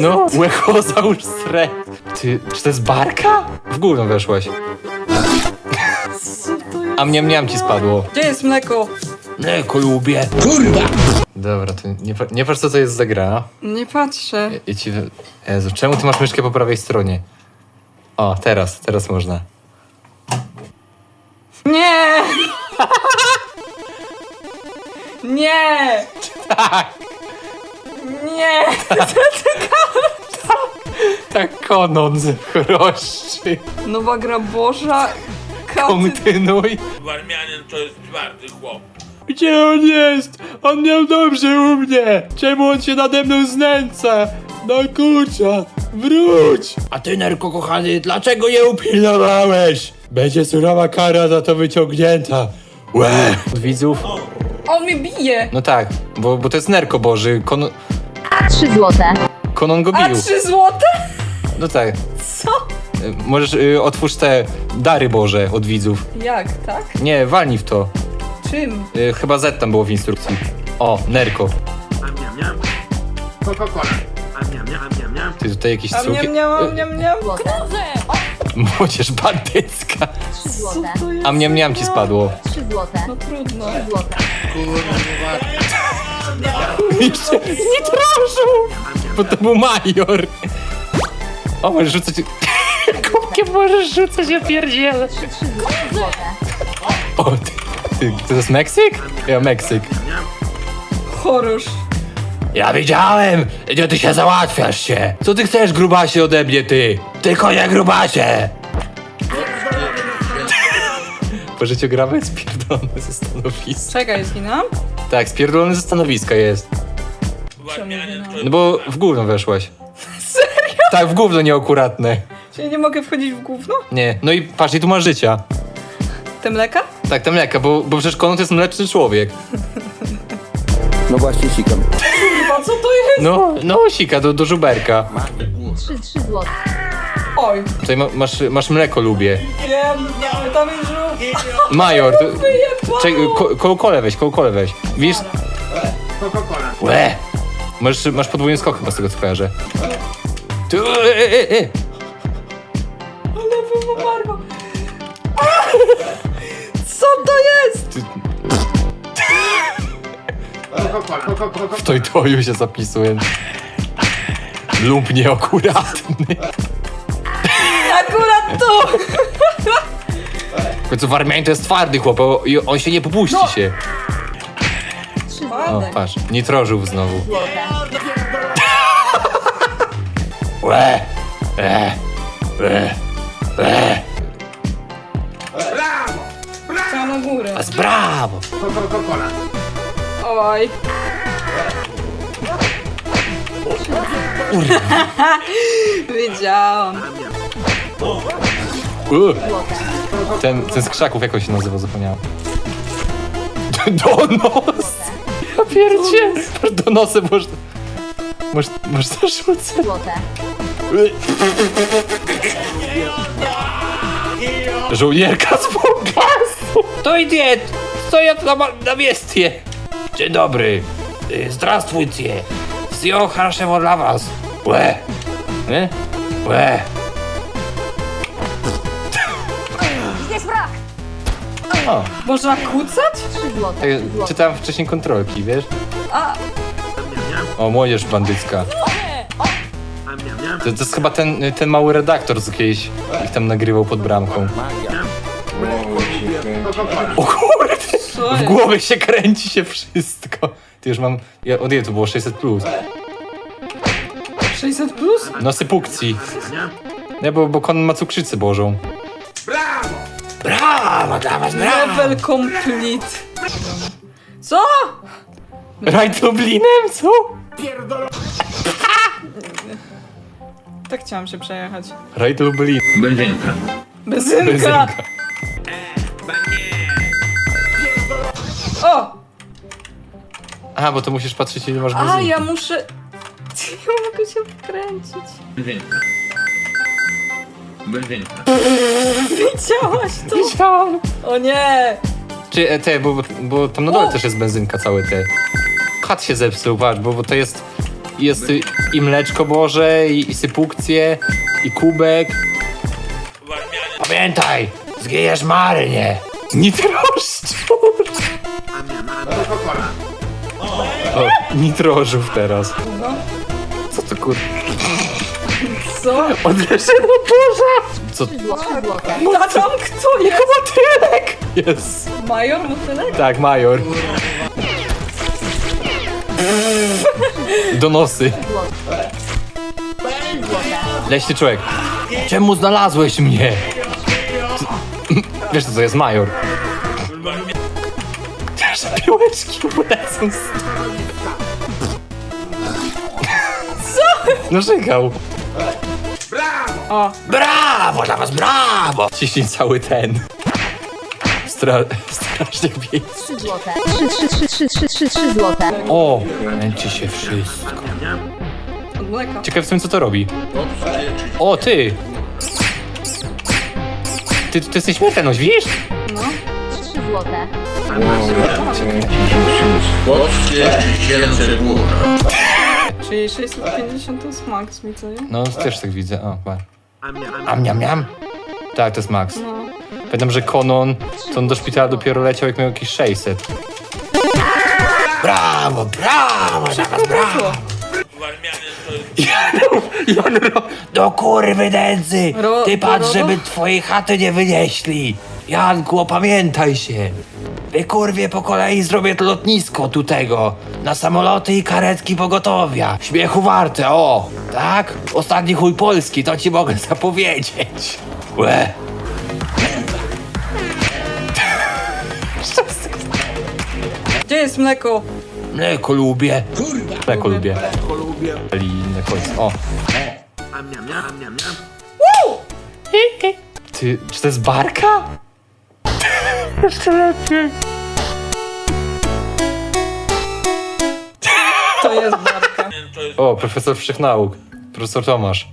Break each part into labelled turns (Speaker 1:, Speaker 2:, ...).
Speaker 1: No, łechozaur sret. Ty, czy to jest barka? W górę weszłaś. A mnie mniam ci spadło.
Speaker 2: Gdzie jest mleko?
Speaker 1: Mleko lubię. Dobra, to nie, pa- nie patrz co to jest za gra.
Speaker 2: Nie patrzę.
Speaker 1: Ja ci... Jezu, czemu ty masz myszkę po prawej stronie? O, teraz, teraz można.
Speaker 2: Nie! Nie!
Speaker 1: Tak,
Speaker 2: Nie!
Speaker 1: tak Konon z chroszczy.
Speaker 2: Nowa gra Boża. Katy.
Speaker 1: Kontynuuj.
Speaker 3: Warmianin to jest twardy chłop.
Speaker 1: Gdzie on jest? On miał dobrze u mnie. Czemu on się nade mną znęca? No kurczę, wróć! A ty, Nerko kochany, dlaczego je upilnowałeś? Będzie surowa kara za to wyciągnięta. Łe! Od widzów?
Speaker 2: On mnie bije!
Speaker 1: No tak, bo, bo to jest Nerko Boży. Kon,
Speaker 4: 3 złote.
Speaker 1: Konon go
Speaker 2: A
Speaker 1: bił.
Speaker 2: trzy złote?
Speaker 1: No tak.
Speaker 2: Co?
Speaker 1: Y, Możesz y, otwórz te dary Boże od widzów.
Speaker 2: Jak, tak?
Speaker 1: Nie, walnij w to.
Speaker 2: Czym?
Speaker 1: Y, chyba Z tam było w instrukcji. O, Nerko.
Speaker 3: Am niam niam. Coca-Cola. Am niam niam, am niam niam.
Speaker 1: Ty tutaj jakiś
Speaker 2: A
Speaker 1: cukier...
Speaker 2: miam, miam, miam, miam.
Speaker 4: Złote.
Speaker 1: Młodzież bandycka.
Speaker 4: 3
Speaker 2: Co
Speaker 4: złote.
Speaker 2: to jest?
Speaker 1: A ci spadło.
Speaker 4: 3 złote.
Speaker 2: No trudno.
Speaker 4: 3 złote.
Speaker 1: Nie trążą! Bo to był major. O, możesz rzucać... Kubkiem możesz rzucać, ja pierdzielę.
Speaker 4: 3 złote.
Speaker 1: O, ty, ty, to jest Meksyk? Ja, Meksyk.
Speaker 2: Chorosz.
Speaker 1: Ja widziałem, gdzie ty się załatwiasz się. Co ty chcesz, grubasie, ode mnie, ty? Tylko nie grubasie! Po życiu gramy spierdolony ze stanowiska.
Speaker 2: Czekaj, zginam?
Speaker 1: Tak, spierdolony ze stanowiska jest.
Speaker 3: To
Speaker 1: No bo w gówno weszłaś.
Speaker 2: Serio?
Speaker 1: Tak, w gówno nieakuratne.
Speaker 2: Czyli nie mogę wchodzić w gówno?
Speaker 1: Nie, no i patrz, i tu masz życia.
Speaker 2: Te mleka?
Speaker 1: Tak, te mleka, bo, bo przecież Konon to jest mleczny człowiek.
Speaker 5: No właśnie sikam.
Speaker 2: Chyba co to jest?
Speaker 1: No, no sika do, do żuberka.
Speaker 4: 3, 3 złote.
Speaker 2: Oj.
Speaker 1: Tutaj ma, masz, masz mleko, lubię.
Speaker 2: Wiem, ale tam żółw.
Speaker 1: Major, to, czekaj, ko, weź, kole weź. Widzisz?
Speaker 3: Coca-Cola.
Speaker 1: Łe! Masz, masz podwójny skok chyba z tego co kojarzę. Tu, e, e, e.
Speaker 2: Ale bym umarła. Co to jest?
Speaker 3: Coca-Cola. Coca-Cola.
Speaker 1: W toj toju się zapisuję. Lub nieakuratny.
Speaker 2: Tu!
Speaker 1: W końcu w Armianie to jest twardy chłop, o- i on się nie popuści
Speaker 2: No.
Speaker 1: się.
Speaker 4: 3
Speaker 1: O, patrz, nitrożów znowu.
Speaker 4: Złote.
Speaker 1: Łe! E, e, e.
Speaker 3: Brawo!
Speaker 2: Trzeba na górę.
Speaker 1: A z brawo!
Speaker 2: Oj. Wiedziałam.
Speaker 1: Ten, ten z krzaków jakoś się nazywa, zapomniałem. Donos! Ja pierdzie! Donosy można... Moż, można rzucać.
Speaker 4: Złote.
Speaker 1: Żołnierka z Bombastu! To idzie! Co ja tu na, na miestie? Dzień dobry. Y, Zdrastwujcie. Wsio harszewo dla was. Łe. Łe. O,
Speaker 2: Można kucać?
Speaker 4: 3 złote. 3 złote.
Speaker 1: czytałem wcześniej kontrolki, wiesz?
Speaker 2: A,
Speaker 1: O, młodzież bandycka. To, to jest chyba ten, ten mały redaktor, co kiedyś ich tam nagrywał pod bramką. O kurde!
Speaker 2: co
Speaker 1: W
Speaker 2: jest?
Speaker 1: głowie się kręci się wszystko. Ty już mam... Ja, od ile to było? 600 plus.
Speaker 2: 600 plus?
Speaker 1: No sypukcji.
Speaker 3: Niam.
Speaker 1: Nie, bo, bo kon ma cukrzycę bożą.
Speaker 3: Brawo!
Speaker 1: Brawo dla was, brawo!
Speaker 2: Level complete. Co?
Speaker 1: Rajd Lublinem, co?
Speaker 2: Tak chciałam się przejechać.
Speaker 1: Rajd Lublin.
Speaker 3: Benzynka.
Speaker 2: Benzynka!
Speaker 1: Benzynka.
Speaker 2: O!
Speaker 1: A, bo to musisz patrzeć ile masz
Speaker 2: A, ja muszę... Ja mogę się wkręcić.
Speaker 3: Benzynka. Benzynka.
Speaker 2: Widziałaś to?
Speaker 1: Widziałam.
Speaker 2: O nie!
Speaker 1: Czy e, te, bo, bo tam na dole
Speaker 2: O!
Speaker 1: też jest benzynka całe te. Chat się zepsuł, patrz, bo, bo to jest... Jest... y, i mleczko Boże, i, i sypukcję, i kubek. Pamiętaj, zgijesz marnie. Nitroszczur.
Speaker 3: Coca-Cola.
Speaker 1: O, nitrożów teraz. Co to kur...
Speaker 2: Co?
Speaker 1: Odleżemy Boża! Co?
Speaker 4: Trzy złote. Trzy złote.
Speaker 2: A tam kto jest?
Speaker 1: Motylek! Jest.
Speaker 2: Major Motylek?
Speaker 1: Tak, major. Donosy.
Speaker 4: Złote.
Speaker 1: Leśny człowiek. Czemu znalazłeś mnie? Ty- Wiesz co to jest major? Że piłeczki lecą. Co? No żygał.
Speaker 2: O,
Speaker 1: Brawo dla was, brawo! Ciśnij cały ten. Stra... Strażnik wiejski.
Speaker 4: Trzy złote. Trzy, trzy, trzy, trzy, trzy, trzy, trzy złote.
Speaker 1: O, męczy się wszystko.
Speaker 2: od mleka.
Speaker 1: Ciekaw jestem, co to robi. O, ty! Ty, ty jesteś śmiertelność, widzisz?
Speaker 2: No.
Speaker 4: Trzy złote.
Speaker 2: Czyli 650 to jest max mi, co nie?
Speaker 1: No, też tak widzę. O, pa.
Speaker 3: Am, am, am.
Speaker 1: Am, niam, niam. Tak, to jest max.
Speaker 2: No.
Speaker 1: Pamiętam, że Konon, to on do szpitala dopiero leciał, jak miał jakieś 600. Brawo, brawo, was, brawo! Janro, do kurwy nędzy!
Speaker 2: Ro-
Speaker 1: Ty patrz, żeby twojej chaty nie wynieśli! Janku, opamiętaj się! Wy kurwie po kolei zrobię to lotnisko tu tego, na samoloty i karetki pogotowia. Śmiechu warte, o! Tak? Ostatni chuj polski, to ci mogę zapowiedzieć. Łe.
Speaker 2: Gdzie jest mleko?
Speaker 1: Mleko lubię. Mleko lubię. Ali inne końce. O.
Speaker 3: Am, niam, niam, am, niam, niam.
Speaker 1: Ty, czy to jest barka? Jeszcze lepiej.
Speaker 2: To jest barka.
Speaker 1: O, profesor wszechnauk. Profesor Tomasz.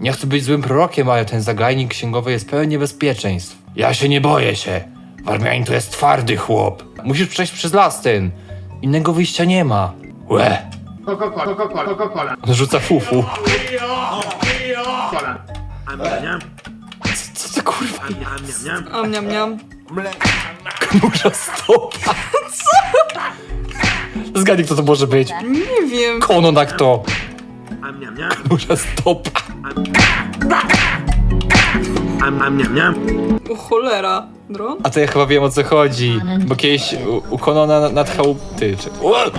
Speaker 1: Nie chcę być złym prorokiem, ale ten zagajnik księgowy jest pełen niebezpieczeństw. Ja się nie boję się. Warmianin to jest twardy chłop. Musisz przejść przez las ten. Innego wyjścia nie ma. Łe.
Speaker 3: Coca-Cola. Coca-Cola. Coca-Cola.
Speaker 1: On rzuca fufu.
Speaker 3: Cola.
Speaker 1: To kurwa?
Speaker 3: Niam.
Speaker 2: Am, niam, niam.
Speaker 1: Stopa. Co? Zgadnij, kto to może być.
Speaker 2: Nie wiem.
Speaker 1: Kononak to. Knurza stopa.
Speaker 2: O cholera. Dron?
Speaker 1: A to ja chyba wiem o co chodzi. Bo kiedyś u, u Konona nad- chałupą... Ty, czy... O!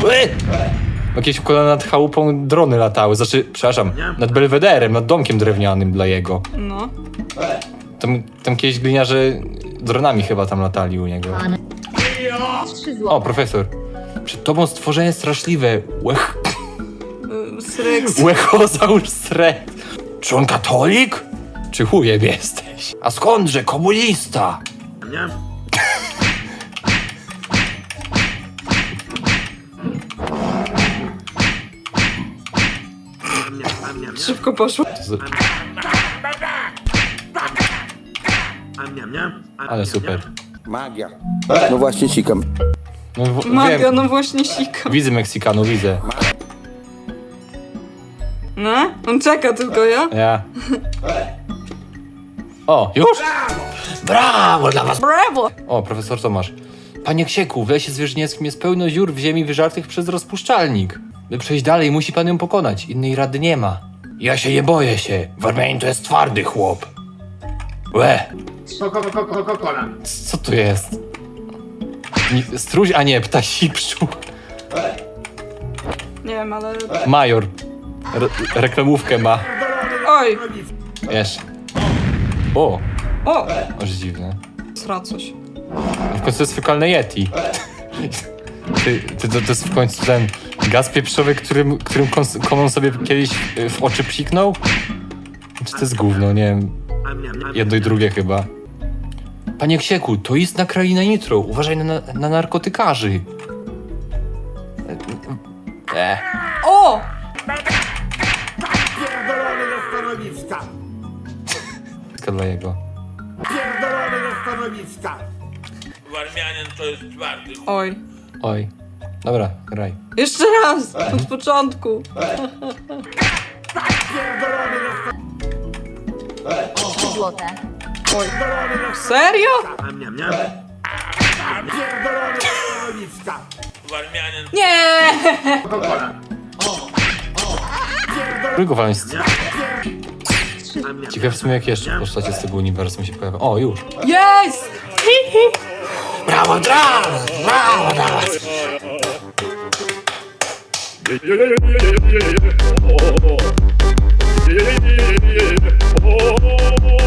Speaker 1: Bo kiedyś u Konona nad chałupą drony latały. Znaczy, przepraszam, nad belwederem, nad domkiem drewnianym dla jego.
Speaker 2: No.
Speaker 1: Tam, tam kiedyś gliniarze dronami chyba tam latali u niego.
Speaker 4: Trzy
Speaker 1: O,
Speaker 4: złote.
Speaker 1: profesor. Przed tobą stworzenie straszliwe. Łech...
Speaker 2: Srex.
Speaker 1: Łechozaur sret. Czy on katolik? Czy chujem jesteś? A skądże komunista?
Speaker 2: Szybko poszło.
Speaker 1: To z- Ale super.
Speaker 5: Magia. No właśnie sikam.
Speaker 1: No, w-
Speaker 2: Magia,
Speaker 1: wiem,
Speaker 2: no właśnie sika.
Speaker 1: widzę Meksykanu, widzę.
Speaker 2: No? On czeka tylko, ja?
Speaker 1: Ja. O, już? Brawo dla was!
Speaker 2: Brawo!
Speaker 1: O, profesor Tomasz. Panie Ksieku, w lesie zwierzynieckim jest pełno dziur w ziemi wyżartych przez rozpuszczalnik. By przejść dalej, musi pan ją pokonać. Innej rady nie ma. Ja się nie boję się. Warmianin to jest twardy chłop. Łe,
Speaker 3: Coca-Cola.
Speaker 1: co to jest? Ni- Struś, a nie, ptasi pszczół.
Speaker 2: Nie wiem, ale...
Speaker 1: Major. Re reklamówkę ma.
Speaker 2: Oj!
Speaker 1: Wiesz. O,
Speaker 2: O!
Speaker 1: aż dziwne.
Speaker 2: Sra coś.
Speaker 1: W końcu to jest fekalne Yeti. Ty, ty, to, to jest w końcu ten gaz pieprzowy, którym, którym kons- sobie kiedyś y, w oczy psiknął? Czy to jest gówno? Nie wiem. Jedno i drugie chyba. Panie Ksieku, to jest na kraina nitro. Uważaj na, na narkotykarzy. E, e.
Speaker 2: O!
Speaker 3: Pierdolony do stanowiska!
Speaker 1: tylko dla jego.
Speaker 3: Pierdolony do stanowiska!
Speaker 6: Warmianin to jest twardy.
Speaker 2: Oj.
Speaker 1: Oj. Dobra, graj.
Speaker 2: Jeszcze raz! Od początku.
Speaker 3: Tak, Pierdolony do stanowiska! złote.
Speaker 6: Warmianin
Speaker 2: Nie!
Speaker 1: Państw?
Speaker 4: Trzy,
Speaker 1: Ciekawe w sumie jakie jeszcze postacie z tego uniwersum się pojawią. O, już.
Speaker 2: Jest! Hi, hi.
Speaker 1: Brawo, brawo, brawo, brawo.
Speaker 7: Oh,